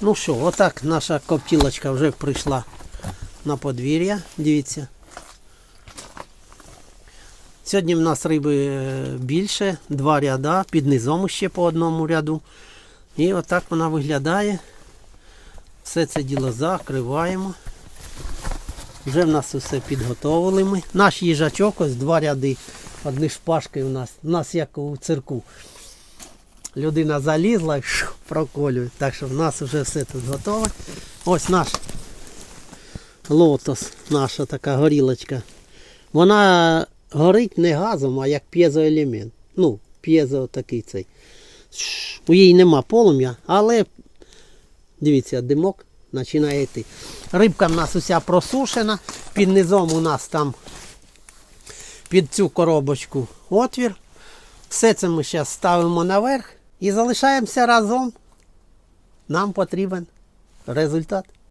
Ну що, отак наша коптілочка вже прийшла на подвір'я. Дивіться. Сьогодні в нас риби е, більше, два ряда, під низом ще по одному ряду. І отак вона виглядає. Все це діло закриваємо. Вже в нас усе підготовили ми. Наш їжачок, ось два ряди. Одні шпажки у нас. У нас як у цирку. Людина залізла і проколює. Так що в нас вже все тут готове. Ось наш лотос, наша така горілочка. Вона горить не газом, а як п'єзоелемент. Ну, п'єзо такий цей. У її нема полум'я, але дивіться, димок починає йти. Рибка в нас уся просушена. Під низом у нас там під цю коробочку отвір. Все це ми зараз ставимо наверх і залишаємося разом. Нам потрібен результат.